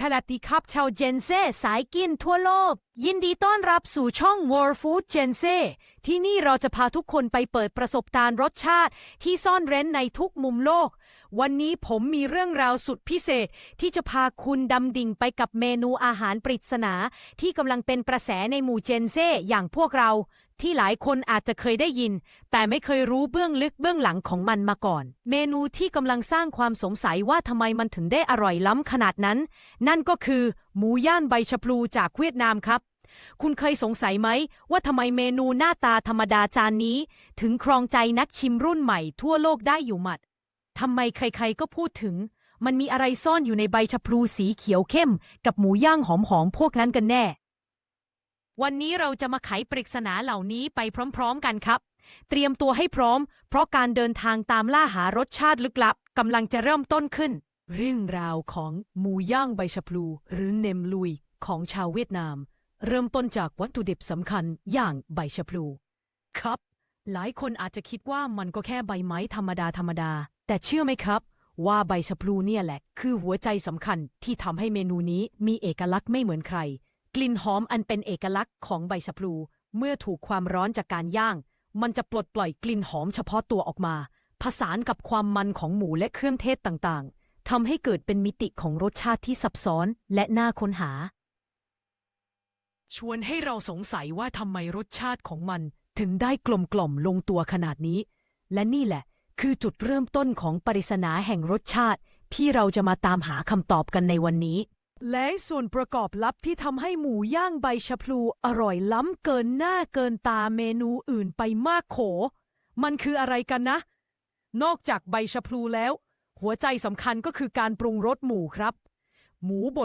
สวัสดีครับชาวเจนเซ่สายกินทั่วโลก ยินดีต้อนรับสู่ช่อง World Food Gen Z ที่นี่เราจะพาทุกคนไปเปิดประสบการณ์รสชาติที่ซ่อนเร้นในทุกมุมโลก วันนี้ผมมีเรื่องราวสุดพิเศษที่จะพาคุณดำดิ่งไปกับเมนูอาหารปริศนา ที่กำลังเป็นกระแสในหมู่เจนเซ่อย่างพวกเรา ที่หลายคนอาจจะเคยได้ยิน แต่ไม่เคยรู้เบื้องลึกเบื้องหลังของมันมาก่อน เมนูที่กำลังสร้างความสงสัยว่าทำไมมันถึงได้อร่อยล้ำขนาดนั้น นั่นก็คือ หมูย่านใบชะพลูจากเวียดนามครับ คุณเคยสงสัยไหม ว่าทำไมเมนูหน้าตาธรรมดาจานนี้ ถึงครองใจนักชิมรุ่นใหม่ทั่วโลกได้อยู่หมัดทำไมใครๆก็พูดถึง มันมีอะไรซ่อนอยู่ในใบชะพลูสีเขียวเข้ม กับหมูย่างหอมๆพวกนั้นกันแน่ วันนี้เราจะมาไขปริศนาเหล่านี้ไปพร้อมๆกันครับ เตรียมตัวให้พร้อม เพราะการเดินทางตามล่าหารสชาติลึกลับกำลังจะเริ่มต้นขึ้น เรื่องราวของหมูย่างใบชะพลูหรือเนมลุยของชาวเวียดนาม เริ่มต้นจากวัตถุดิบสำคัญอย่างใบชะพลู ครับ หลายคนอาจจะคิดว่ามันก็แค่ใบไม้ธรรมดาธรรมดา แต่เชื่อไหมครับ ว่าใบชะพลูเนี่ยแหละ คือหัวใจสำคัญที่ทำให้เมนูนี้มีเอกลักษณ์ไม่เหมือนใคร กลิ่นหอมอันเป็นเอกลักษณ์ของใบชะพลู เมื่อถูกความร้อนจากการย่าง มันจะปลดปล่อยกลิ่นหอมเฉพาะตัวออกมา ผสานกับความมันของหมูและเครื่องเทศต่างๆทำให้เกิดเป็นมิติของรสชาติที่ซับซ้อนและน่าค้นหา ชวนให้เราสงสัยว่าทำไมรสชาติของมันถึงได้กลมกล่อมลงตัวขนาดนี้ และนี่แหละ คือจุดเริ่มต้นของปริศนาแห่งรสชาติ ที่เราจะมาตามหาคำตอบกันในวันนี้ และส่วนประกอบลับที่ทำให้หมูย่างใบชะพลูอร่อยล้ำเกินหน้าเกินตาเมนูอื่นไปมากโข มันคืออะไรกันนะ นอกจากใบชะพลูแล้ว หัวใจสำคัญก็คือการปรุงรสหมูครับ หมูบด